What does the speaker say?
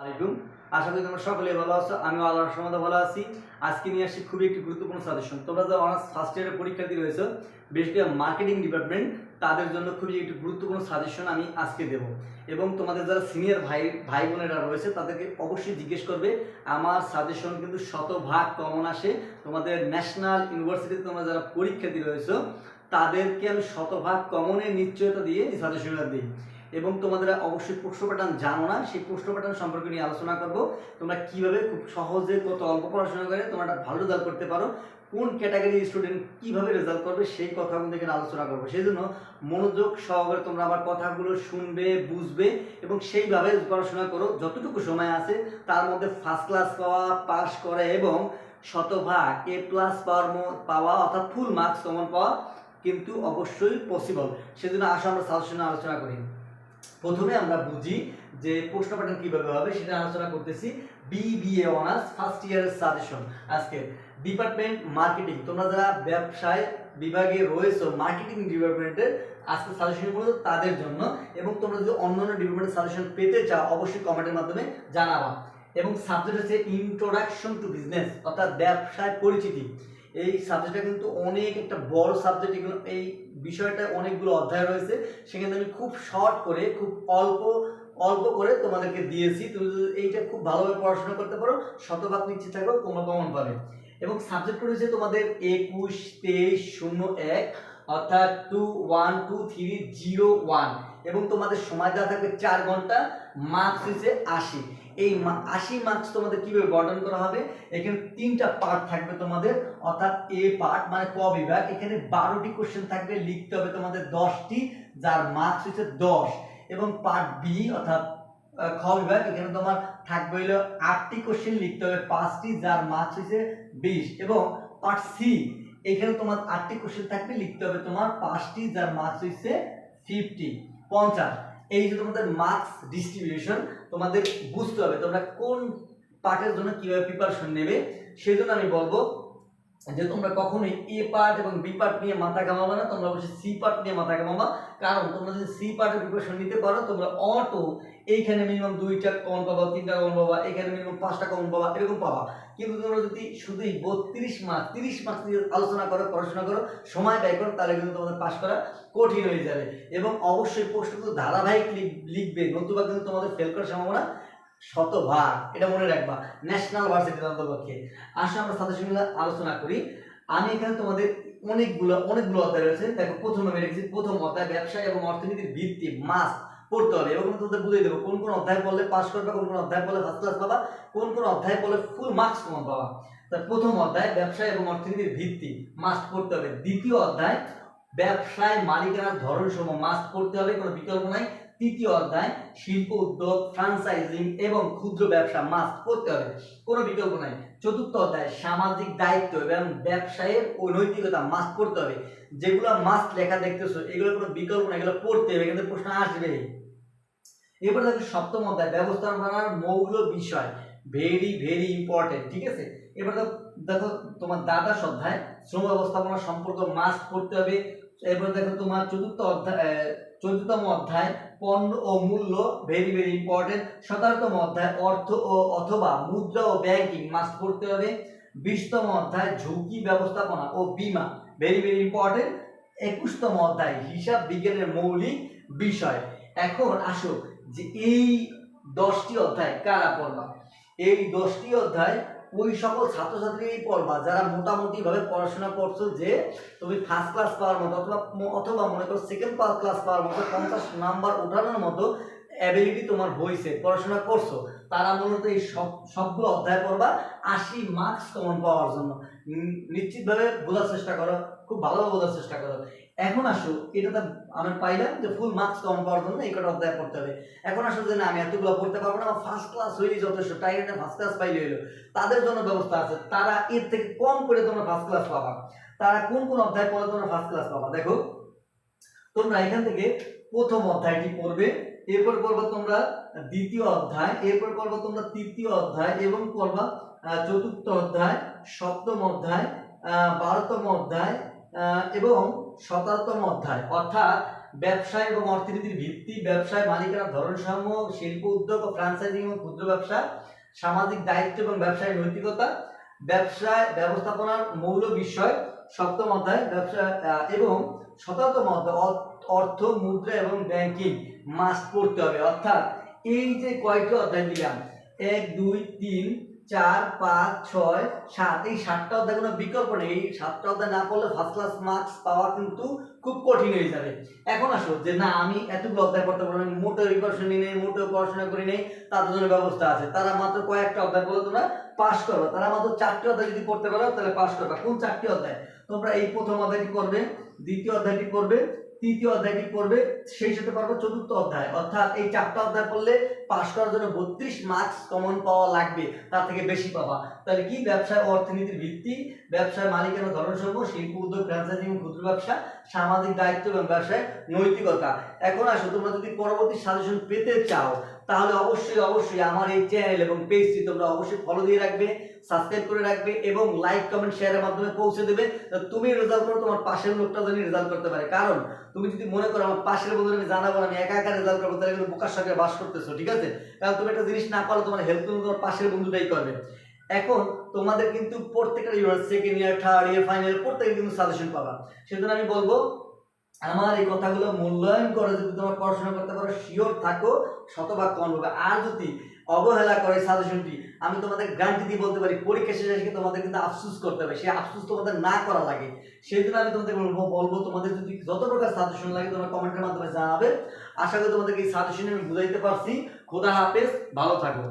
আলাইকুম। আশা করি তোমরা সকলে ভালো আছো। আমিও আল্লাহর রহমতে ভালো আছি। আজকে নিয়ে আসছি খুবই একটি গুরুত্বপূর্ণ সাজেশন তোমরা যারা অনার্স ফার্স্ট ইয়ারের পরীক্ষার্থী রয়েছে বেশ কিছু মার্কেটিং ডিপার্টমেন্ট তাদের জন্য খুবই একটি গুরুত্বপূর্ণ সাজেশন আমি আজকে দেব। এবং তোমাদের যারা সিনিয়র ভাই ভাই বোনেরা রয়েছে, তাদেরকে অবশ্যই জিজ্ঞেস করবে, আমার সাজেশন কিন্তু শতভাগ কমন আসে। তোমাদের ন্যাশনাল ইউনিভার্সিটিতে তোমরা যারা পরীক্ষার্থী রয়েছে, তাদেরকে আমি শতভাগ কমনের নিশ্চয়তা দিয়ে এই সাজেশনটা দিই। এবং তোমাদের অবশ্যই প্রশ্ন প্যাটার্ন জানো না, সেই প্রশ্ন প্যাটার্ন সম্পর্কে নিয়ে আলোচনা করব। তোমরা কীভাবে খুব সহজে কত অল্প পড়াশোনা করে তোমরা একটা ভালো রেজাল্ট করতে পারো, কোন ক্যাটাগরি স্টুডেন্ট কীভাবে রেজাল্ট করবে সেই কথাগুলো এখানে আলোচনা করব। সেই জন্য মনোযোগ সহকারে তোমরা আমার কথাগুলো শুনবে, বুঝবে এবং সেইভাবে পড়াশোনা করো। যতটুকু সময় আছে তার মধ্যে ফার্স্ট ক্লাস পাওয়া পাস করা এবং শতভাগ এ প্লাস পাওয়ার পাওয়া অর্থাৎ ফুল মার্কস কমন পাওয়া কিন্তু অবশ্যই পসিবল সেজন্য আসো, আমরা সাজেশনে আলোচনা করি। প্রথমে আমরা বুঝি যে প্রশ্ন প্যাটার্ন কীভাবে হবে সেটা আলোচনা করতেছি বিবিএ অনার্স ফার্স্ট ইয়ারের সাজেশন আজকে ডিপার্টমেন্ট মার্কেটিং তোমরা যারা ব্যবসায় বিভাগে রয়েছে মার্কেটিং ডিপার্টমেন্টের আজকে সাজেশনগুলো তাদের জন্য এবং তোমরা যদি অন্যান্য ডিপার্টমেন্টের সাজেশন পেতে চাও, অবশ্যই কমেন্টের মাধ্যমে জানাবা। এবং সাবজেক্ট হচ্ছে ইন্ট্রোডাকশন টু বিজনেস অর্থাৎ ব্যবসায় পরিচিতি। এই সাবজেক্টটা কিন্তু অনেক একটা বড় সাবজেক্ট এগুলো এই বিষয়টা অনেকগুলো অধ্যায় রয়েছে। সেখানে আমি খুব শর্ট করে, খুব অল্প অল্প করে তোমাদেরকে দিয়েছি। তুমি যদি এইটা খুব ভালোভাবে পড়াশোনা করতে পারো, শতভাগ নিশ্চিত থাকো তোমরা কমন পাবে। এবং সাবজেক্ট রয়েছে তোমাদের একুশ, তেইশ, শূন্য, এক, অর্থাৎ two one two three zero one এবং তোমাদের সময় দেওয়া থাকবে চার ঘণ্টা মার্কস হচ্ছে আশি। এই আশি মার্কস তোমাদের কীভাবে বর্ণন করা হবে? এখানে তিনটা পার্ট থাকবে তোমাদের, অর্থাৎ এ পার্ট মানে ক বিভাগ। এখানে বারোটি কোশ্চেন থাকবে, লিখতে হবে তোমাদের দশটি, যার মার্কস হচ্ছে দশ। এবং পার্ট বি অর্থাৎ খ বিভাগ, এখানে তোমার থাকবে হলো আটটি কোশ্চেন লিখতে হবে, পাঁচটি, যার মার্কস হচ্ছে বিশ। এবং পার্ট সি এখানে তোমার আটটি কোশ্চেন থাকবে, লিখতে হবে তোমার পাঁচটি, যার মার্কস হচ্ছে ফিফটি পঞ্চাশ। এই যে তোমাদের মার্কস ডিস্ট্রিবিউশন তোমাদের বুঝতে হবে তোমরা কোন পার্টের জন্য কীভাবে প্রিপারেশন নেবে সেই জন্য আমি বলব যে তোমরা কখনোই এ পার্ট এবং বি পার্ট নিয়ে মাথা কামাবা না, তোমরা অবশ্যই সি পার্ট নিয়ে মাথা কামাবা কারণ তোমরা যদি সি পার্টের প্রিপারেশন নিতে পারো, তোমরা অটো এইখানে মিনিমাম দুইটা কমন পাবা, তিনটা কমন পাবা এখানে মিনিমাম পাঁচটা কমন পাবা, এরকম পাবা। কিন্তু তোমরা যদি শুধুই বত্রিশ মার্ক তিরিশ মার্ক নিয়ে আলোচনা করো, পড়াশোনা করো, সময় ব্যয় করো, তাহলে কিন্তু তোমাদের পাশ করা কঠিন হয়ে যাবে। এবং অবশ্যই প্রশ্নগুলো ধারাবাহিক লিখ- লিখবে, নতুবা কিন্তু তোমাদের ফেল করার সম্ভাবনা শতভাগ, এটা মনে রাখবা ন্যাশনাল ভার্সিটির অন্তর্পক্ষে। আসলে আমরা সাজেশনগুলো আলোচনা করি। আমি এখানে তোমাদের অনেকগুলো অনেকগুলো অধ্যায় রয়েছে। দেখো, প্রথমে আমি রেখেছি, প্রথম অধ্যায় ব্যবসা এবং অর্থনীতির ভিত্তি মাস পড়তে হবে। এবং তোমাদের বুঝিয়ে দেবো। কোন কোন অধ্যায় পড়লে পাস করবে, কোন কোন অধ্যায় পড়লে ফার্স্ট ক্লাস পাবা, কোন কোন অধ্যায় পড়লে ফুল মার্কস কমন পাবা। তার প্রথম অধ্যায় ব্যবসা এবং অর্থনীতির ভিত্তি মাস্ট পড়তে হবে। দ্বিতীয় অধ্যায়, ব্যবসায় মালিকানার ধরন সমূহ মাস্ট পড়তে হবে, কোনো বিকল্প নাই। তৃতীয় অধ্যায়, শিল্প উদ্যোগ ফ্রাঞ্চাইজিং এবং ক্ষুদ্র ব্যবসা মাস্ট পড়তে হবে। কোনো বিকল্প নাই। চতুর্থ অধ্যায়, সামাজিক দায়িত্ব এবং ব্যবসায়ের নৈতিকতা মাস্ট পড়তে হবে। যেগুলো মাস্ট লেখা দেখতেছো এগুলো কোনো বিকল্প না এগুলো পড়তে হবে, কিন্তু প্রশ্ন আসবে। এরপর দেখো সপ্তম অধ্যায় ব্যবস্থাপনার মৌল বিষয়। ভেরি ভেরি ইম্পর্টেন্ট ঠিক আছে? এবার দেখো তোমার দ্বাদশ অধ্যায়, শ্রম ব্যবস্থাপনা সম্পর্ক মাস্ট পড়তে হবে এরপর দেখো তোমার চতুর্থ অধ্যায় চতুর্থতম অধ্যায়, পণ্য ও মূল্য ভেরি ভেরি ইম্পর্টেন্ট সতেরোতম অধ্যায়, অর্থ ও অথবা মুদ্রা ও ব্যাংকিং মাস্ট পড়তে হবে। বিশতম অধ্যায়, ঝুঁকি ব্যবস্থাপনা ও বীমা ভেরি ভেরি ইম্পর্টেন্ট একুশতম অধ্যায়, হিসাব বিজ্ঞানের মৌলিক বিষয়। এখন আসো যে এই দশটি অধ্যায় কারা পড়বা? এই দশটি অধ্যায় ওই সকল ছাত্রছাত্রীই পড়বা, যারা মোটামুটি ভাবে পড়াশোনা করছ যে তুমি ফার্স্ট ক্লাস পাওয়ার মতো অথবা অথবা মনে করো সেকেন্ড ক্লাস পাওয়ার মতো পঞ্চাশ নাম্বার ওঠানোর মতো অ্যাবিলিটি তোমার হয়েছে পড়াশোনা করছ, তারা মূলত এই সব, সবগুলো অধ্যায় পড়বা, আশি মার্কস কমন পাওয়ার জন্য। নিশ্চিতভাবে বোঝার চেষ্টা করো, খুব ভালোভাবে বোঝার চেষ্টা করো। এখন আসো, এটা তো আমি পাইলাম যে ফুল মার্কস কমন পাওয়ার জন্য, এই কটা অধ্যায় পড়তে হবে। এখন আসো যে না, আমি এতগুলো পড়তে পারব না, আমার ফার্স্ট ক্লাস হইলেই যথেষ্ট টাইগারে ফার্স্ট ক্লাস পাইলে হইল। তাদের জন্য ব্যবস্থা আছে, তারা এর থেকে কম করে তোমরা ফার্স্ট ক্লাস পাবা। তারা কোন কোন অধ্যায় পড়লে তোমরা ফার্স্ট ক্লাস পাবা? দেখো, তোমরা এখান থেকে প্রথম অধ্যায়টি পড়বে, এরপর পড়বে তোমরা দ্বিতীয় অধ্যায়, এরপর পড়বে তোমরা তৃতীয় অধ্যায় এবং পড়বা চতুর্থ অধ্যায়, সপ্তম অধ্যায় বারোতম অধ্যায় এবং সতেরোতম অধ্যায়, অর্থাৎ ব্যবসা এবং অর্থনীতির ভিত্তি, ব্যবসায় মালিকানার ধরন সমূহ শিল্প উদ্যোগ ও ফ্রাঞ্চাইজিং এবং ক্ষুদ্র ব্যবসা, সামাজিক দায়িত্ব এবং ব্যবসায় নৈতিকতা, ব্যবসায় ব্যবস্থাপনার মৌল বিষয়, সপ্তম অধ্যায়, ব্যবসা এবং শততম অধ্যায় অর্থ, মুদ্রা এবং ব্যাংকিং মাস্ট পড়তে হবে। অর্থাৎ এই যে কয়টি অধ্যায় দিলাম এক, দুই, তিন চার, পাঁচ, ছয়, সাত, এই সাতটা অধ্যায় কোনো বিকল্প নেই। এই সাতটা অধ্যায় না পড়লে ফার্স্ট ক্লাস মার্কস পাওয়া কিন্তু খুব কঠিন হয়ে যাবে। এখন আসো যে না, আমি এতগুলো অধ্যায় পড়তে পারব না মোটেও প্রিপারেশন নেই মোটেও পড়াশোনা করি নেই তাদের জন্য ব্যবস্থা আছে। তারা মাত্র কয়েকটা অধ্যায় বলে তোমরা পাস করবে। তারা মাত্র চারটি অধ্যায় যদি পড়তে পারো, তাহলে পাস করবে। কোন চারটি অধ্যায়? তোমরা এই প্রথম অধ্যায়টি পড়বে দ্বিতীয় অধ্যায়টি পড়বে তৃতীয় অধ্যায়টি পড়বে? সেই সাথে পারব চতুর্থ অধ্যায়। অর্থাৎ এই চারটা অধ্যায় পড়লে পাশ করার জন্য বত্রিশ মার্কস কমন পাওয়া লাগবে, তার থেকে বেশি পাওয়া তাহলে কি? ব্যবসায় অর্থনীতির ভিত্তি, ব্যবসায় মালিকানা ধরন সমূহ শিল্প উদ্যোগ ফ্র্যাঞ্চাইজিং ক্ষুদ্র ব্যবসা সামাজিক দায়িত্ব এবং ব্যবসায় নৈতিকতা। এখন আসো, তোমরা যদি পরবর্তী সাজেশন পেতে চাও, তাহলে অবশ্যই অবশ্যই আমার এই চ্যানেল এবং পেজটি তোমরা অবশ্যই ফলো দিয়ে রাখবে সাবস্ক্রাইব করে রাখবে এবং লাইক কমেন্ট শেয়ারের মাধ্যমে পৌঁছে দেবে তুমি রেজাল্ট করো, তোমার পাশের লোকটা যেন রেজাল্ট করতে পারে। কারণ তুমি যদি মনে করো আমার পাশের বন্ধুরা আমি জানাব আমি একা একা রেজাল্ট করব, তাহলে কিন্তু বোকার সঙ্গে বাস করতেছো, ঠিক আছে? কারণ তুমি একটা জিনিস না পারো তোমার হেল্প কিন্তু তোমার পাশের বন্ধুটাই করবে। এখন তোমাদের কিন্তু প্রত্যেকটা unit second year third year final প্রত্যেকে কিন্তু সাজেশন পাবা। সেজন্য আমি বলব, আমার এই কথাগুলো মূল্যায়ন করে যদি তোমরা পড়াশোনা করতে পারো শিওর থাকো, শতভাগ কম হবে। আর যদি অবহেলা করে সাজেশনটি আমি তোমাদের গ্যারান্টি দিয়ে বলতে পারি, পরীক্ষা শেষে এসে তোমাদের কিন্তু আফসুস করতে হবে। সেই আফসুস তোমাদের না করা লাগে। সেই জন্য আমি তোমাদের বলব বলব তোমাদের যদি যত প্রকার সাজেশন লাগে, তোমরা কমেন্টের মাধ্যমে জানাবে। আশা করি তোমাদেরকে এই সাজেশন আমি বুঝাইতে পারছি। খোদা হাফেজ, ভালো থাকো।